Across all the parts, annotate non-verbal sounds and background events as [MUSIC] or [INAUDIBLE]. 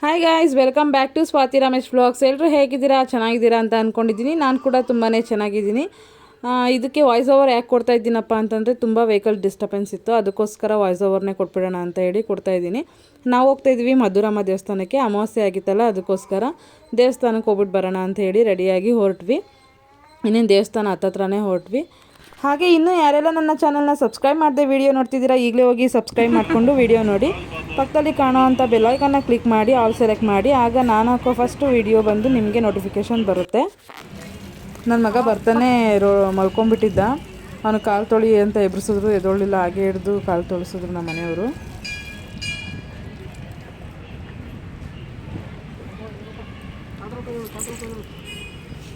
Hi guys welcome back to Swathi Ramesh vlogs ಎಲ್ಲರೂ ಹೇಗಿದ್ದೀರಾ? ಚೆನ್ನಾಗಿದ್ದೀರಾ ಅಂತ ಅಂದ್ಕೊಂಡಿದ್ದೀನಿ ನಾನು ಕೂಡ ತುಂಬಾ ಚೆನ್ನಾಗಿದ್ದೀನಿ. ಇದಕ್ಕೆ ವಾಯ್ಸ್ ಓವರ್ ಯಾಕೆ ಕೊಡ್ತಾ ಇದ್ದೀನಪ್ಪ ಅಂತಂದರೆ ತುಂಬ ವೆಹಿಕಲ್ ಡಿಸ್ಟರ್ಬೆನ್ಸ್ ಇತ್ತು. ಅದಕ್ಕೋಸ್ಕರ ವಾಯ್ಸ್ ಓವರ್ನೇ ಕೊಟ್ಬಿಡೋಣ ಅಂತ ಹೇಳಿ ಕೊಡ್ತಾ ಇದ್ದೀನಿ. ನಾವು ಹೋಗ್ತಾ ಇದ್ವಿ ಮಧುರಮ್ಮ ದೇವಸ್ಥಾನಕ್ಕೆ. ಅಮಾವಾಸ್ಯೆ ಆಗಿತ್ತಲ್ಲ, ಅದಕ್ಕೋಸ್ಕರ ದೇವಸ್ಥಾನಕ್ಕೆ ಹೋಗ್ಬಿಟ್ಟು ಬರೋಣ ಅಂತ ಹೇಳಿ ರೆಡಿಯಾಗಿ ಹೊರಟ್ವಿ. ಇನ್ನೇನು ದೇವಸ್ಥಾನ ಹತ್ತತ್ರನೇ ಹೊರಟ್ವಿ. ಹಾಗೆ ಇನ್ನೂ ಯಾರೆಲ್ಲ ನನ್ನ ಚಾನಲ್ನ ಸಬ್ಸ್ಕ್ರೈಬ್ ಮಾಡದೆ ವಿಡಿಯೋ ನೋಡ್ತಿದ್ದೀರಾ, ಈಗಲೇ ಹೋಗಿ ಸಬ್ಸ್ಕ್ರೈಬ್ ಮಾಡಿಕೊಂಡು ವಿಡಿಯೋ ನೋಡಿ. ಪಕ್ಕದಲ್ಲಿ ಕಾಣುವಂಥ ಬೆಲ್ಲೈಕನ್ನ ಕ್ಲಿಕ್ ಮಾಡಿ ಆಲ್ ಸೆಲೆಕ್ಟ್ ಮಾಡಿ. ಆಗ ನಾನು ಹಾಕೋ ಫಸ್ಟು ವಿಡಿಯೋ ಬಂದು ನಿಮಗೆ ನೋಟಿಫಿಕೇಷನ್ ಬರುತ್ತೆ. ನನ್ನ ಮಗ ಬರ್ತಾನೆ ರೋ ಮಲ್ಕೊಂಬಿಟ್ಟಿದ್ದ ಅವನು ಕಾಲು ತೊಳಿ ಅಂತ ಎಬ್ರಿಸಿದ್ರು, ಎದೊಳ್ಳಿಲ್ಲ, ಹಾಗೆ ಹಿಡಿದು ಕಾಲು ತೊಳಿಸಿದ್ರು ನಮ್ಮ ಮನೆಯವರು.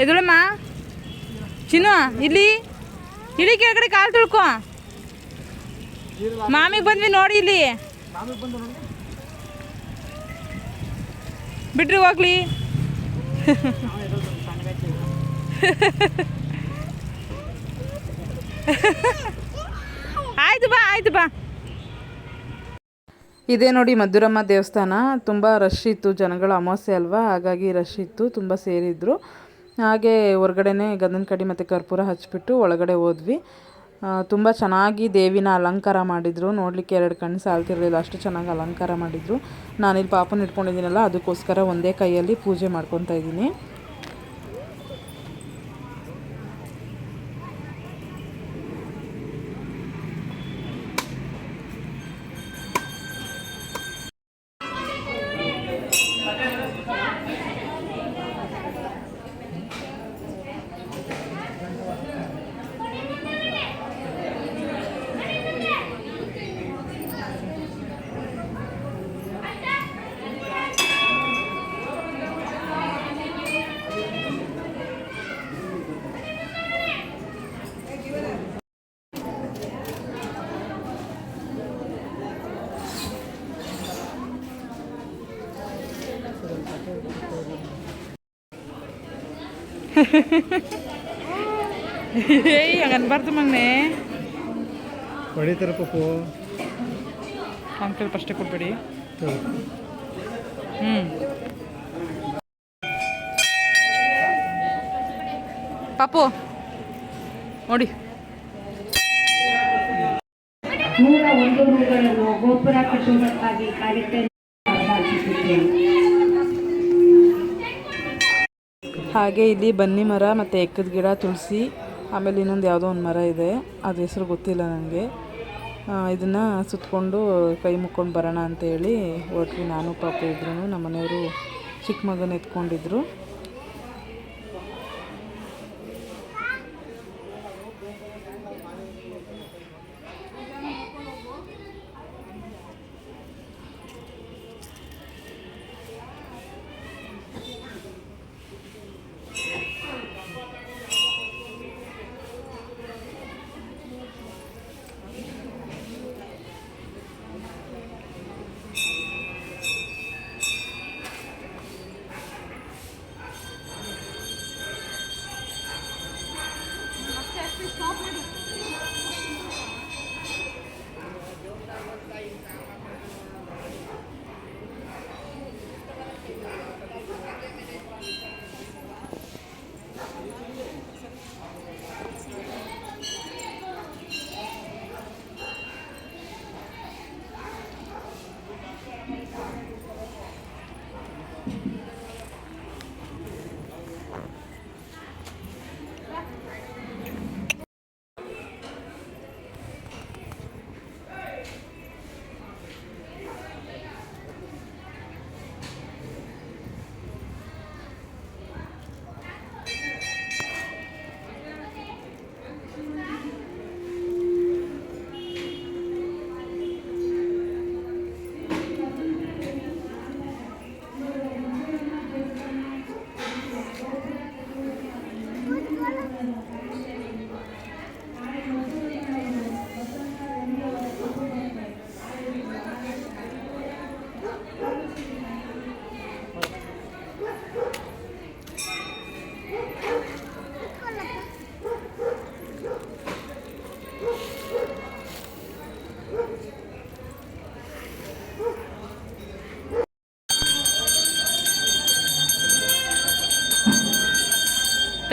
ಎದುಳಮ್ಮ? ಚಿನ್ನ ಇಲ್ಲಿ? ಇಳಿ ಕೆಳಗಡೆ ಕಾಲು ತುಳ್ಕೋ. ಮಾಮಿಗೆ ಬಂದ್ವಿ ನೋಡಿ ಇಲ್ಲಿ. ಬಿಡ್ರಿ ಹೋಗ್ಲಿ. ಆಯ್ತು ಬಾ ಆಯ್ತು ಬಾ. ಇದೇ ನೋಡಿ ಮಧುರಮ್ಮ ದೇವಸ್ಥಾನ. ತುಂಬ ರಶ್ ಇತ್ತು, ಜನಗಳು ಅಮಾವಾಸ್ಯೆ ಅಲ್ವಾ? ಹಾಗಾಗಿ ರಶ್ ಇತ್ತು, ತುಂಬ ಸೇರಿದ್ರು. ಹಾಗೆ ಹೊರಗಡೆನೆ ಗಂಧನ ಕಡ್ಡಿ ಮತ್ತು ಕರ್ಪೂರ ಹಚ್ಬಿಟ್ಟು ಒಳಗಡೆ ಹೋದ್ವಿ. ತುಂಬ ಚೆನ್ನಾಗಿ ದೇವಿನ ಅಲಂಕಾರ ಮಾಡಿದರು. ನೋಡಲಿಕ್ಕೆ ಎರಡು ಕಣ್ಣು ಸಾಲ್ತಿರಲಿಲ್ಲ. ಅಷ್ಟು ಚೆನ್ನಾಗಿ ಅಲಂಕಾರ ಮಾಡಿದರು. ನಾನಿಲ್ಲಿ ಪಾಪನ ಇಟ್ಕೊಂಡಿದ್ದೀನಲ್ಲ, ಅದಕ್ಕೋಸ್ಕರ ಒಂದೇ ಕೈಯಲ್ಲಿ ಪೂಜೆ ಮಾಡ್ಕೊತಾ ಇದ್ದೀನಿ. [LAUGHS] ಏಯ್ ಹಂಗ ಅನ್ಬಾರ್ದು ಮಗನೆ. ಹೊಡಿತಾರೆ ಪಪ್ಪು ಅಂಕಲ್ ಫಸ್ಟೇ ಕೊಡ್ಬೇಡಿ ಹ್ಞೂ ಪಾಪು ನೋಡಿ. ನೂರ ಒಂದು ಗೋಪುರ ಕಟ್ಟುವುದಕ್ಕಾಗಿ ಕಾರ್ಯಕ್ರಮ ಹಾಗೆ ಇಲ್ಲಿ ಬನ್ನಿ ಮರ ಮತ್ತು ಎಕ್ಕದ ಗಿಡ, ತುಳಸಿ, ಆಮೇಲೆ ಇನ್ನೊಂದು ಯಾವುದೋ ಒಂದು ಮರ ಇದೆ. ಅದು ಹೆಸರು ಗೊತ್ತಿಲ್ಲ ನನಗೆ ಇದನ್ನು ಸುತ್ತಕೊಂಡು ಕೈ ಮುಕ್ಕೊಂಡು ಬರೋಣ ಅಂತೇಳಿ ಹೊರಟ್ವಿ ನಾನು, ಪಾಪ ಇದ್ರು ನಮ್ಮ ಮನೆಯವರು ಚಿಕ್ಕ ಮಗನ ಎತ್ಕೊಂಡಿದ್ರು.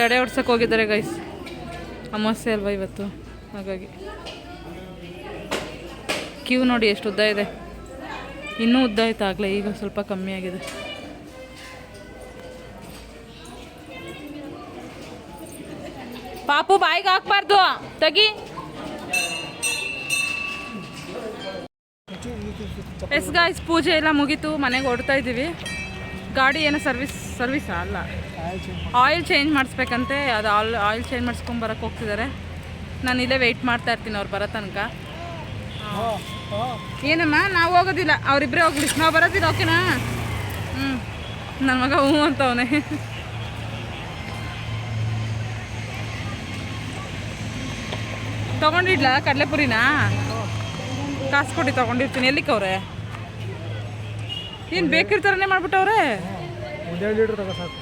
ತಡೆ ಹೊಡ್ಸಕ್ಕೆ ಹೋಗಿದ್ದಾರೆ ಗೈಸ್ ಅಮಾವಾಸ್ಯೆ ಅಲ್ವಾ ಇವತ್ತು? ಹಾಗಾಗಿ. ಕ್ಯೂ ನೋಡಿ ಎಷ್ಟು ಉದ್ದ ಇದೆ. ಇನ್ನೂ ಉದ್ದ ಆಯ್ತು ಆಗಲೇ, ಈಗ ಸ್ವಲ್ಪ ಕಮ್ಮಿ ಆಗಿದೆ. ಪಾಪು ಬಾಯಿಗೆ ಹಾಕ್ಬಾರ್ದು. ತಗಿ. ಎಸ್ ಗಾಯ್ಸ್ ಪೂಜೆ ಎಲ್ಲ ಮುಗೀತು, ಮನೆಗೆ ಓಡ್ತಾ ಇದ್ದೀವಿ. ಗಾಡಿ ಏನೋ ಸರ್ವಿಸ್ ಸರ್ವಿಸಾ ಅಲ್ಲ. ಆಯಿಲ್ ಚೇಂಜ್ ಮಾಡಿಸ್ಬೇಕಂತೆ ಅದು ಆಲ್ ಆಯಿಲ್ ಚೇಂಜ್ ಮಾಡಿಸ್ಕೊಂಡು ಬರೋಕ್ಕೆ ಹೋಗ್ತಿದ್ದಾರೆ ನಾನು ಇಲ್ಲೇ ವೆಯ್ಟ್ ಮಾಡ್ತಾ ಇರ್ತೀನಿ ಅವ್ರು ಬರೋ ತನಕ. ಏನಮ್ಮ ನಾವು ಹೋಗೋದಿಲ್ಲ ಅವರಿಬ್ಬರೇ ಹೋಗ್ಬಿಡಿ. ನಾವು ಬರೋದಿಲ್ಲ ಓಕೆನಾ ಹ್ಞೂ ನನ್ನ ಮಗ ಹ್ಞೂ ಅಂತವನೆ. ತಗೊಂಡಿಡ್ಲಾ ಕಡಲೆಪುರಿನಾ? ಕಾಸು ಕೊಟ್ಟು ತಗೊಂಡಿರ್ತೀನಿ ಎಲ್ಲಿಕ್ಕವ್ರೆ ಏನು ಬೇಕಿರ್ತಾರನೇ ಮಾಡ್ಬಿಟ್ಟವ್ರೆ? ಒಂದೆರಡು ಲೀಟ್ರ್ ಸಾಕು.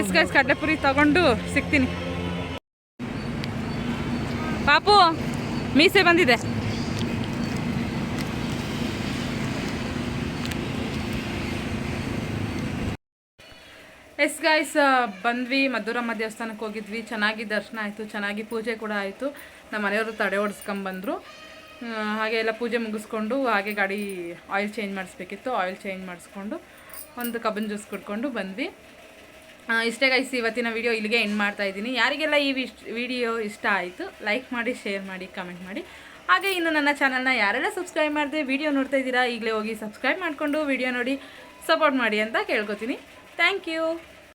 ಎಸ್ ಗೈಸ್ ಕಡಲೆಪುರಿ ತಗೊಂಡು ಸಿಗ್ತೀನಿ. ಪಾಪು, ಮೀಸೆ ಬಂದಿದೆ. ಎಸ್ ಗೈಸ್ ಬಂದ್ವಿ ಮಧುರಮ್ಮ ದೇವಸ್ಥಾನಕ್ಕೆ ಹೋಗಿದ್ವಿ. ಚೆನ್ನಾಗಿ ದರ್ಶನ ಆಯಿತು, ಚೆನ್ನಾಗಿ ಪೂಜೆ ಕೂಡ ಆಯಿತು. ನಮ್ಮ ಮನೆಯವರು ತಡೆ ಹೊಡ್ಸ್ಕೊಂಬಂದರು ಹಾಗೆ ಎಲ್ಲ ಪೂಜೆ ಮುಗಿಸ್ಕೊಂಡು ಹಾಗೆ ಗಾಡಿ ಆಯಿಲ್ ಚೇಂಜ್ ಮಾಡಿಸ್ಬೇಕಿತ್ತು. ಆಯಿಲ್ ಚೇಂಜ್ ಮಾಡಿಸ್ಕೊಂಡು ಒಂದು ಕಬ್ಬನ್ ಜ್ಯೂಸ್ ಕುಡ್ಕೊಂಡು ಬಂದ್ವಿ. ಇಷ್ಟೇ ಗೈಸ್ ಇವತ್ತಿನ ವಿಡಿಯೋ ಇಲ್ಲಿಗೆ ಎಂಡ್ ಮಾಡ್ತಾ ಇದ್ದೀನಿ. ಯಾರಿಗೆಲ್ಲ ಈ ವಿಡಿಯೋ ಇಷ್ಟ ಆಯಿತು ಲೈಕ್ ಮಾಡಿ ಶೇರ್ ಮಾಡಿ ಕಮೆಂಟ್ ಮಾಡಿ. ಹಾಗೆ ಇನ್ನು ನನ್ನ ಚಾನಲ್ನ ಯಾರೆಲ್ಲ ಸಬ್ಸ್ಕ್ರೈಬ್ ಮಾಡಿದೆ ವಿಡಿಯೋ ನೋಡ್ತಾ ಇದ್ದೀರಾ, ಈಗಲೇ ಹೋಗಿ ಸಬ್ಸ್ಕ್ರೈಬ್ ಮಾಡಿಕೊಂಡು ವಿಡಿಯೋ ನೋಡಿ ಸಪೋರ್ಟ್ ಮಾಡಿ ಅಂತ ಕೇಳ್ಕೊತೀನಿ. Thank you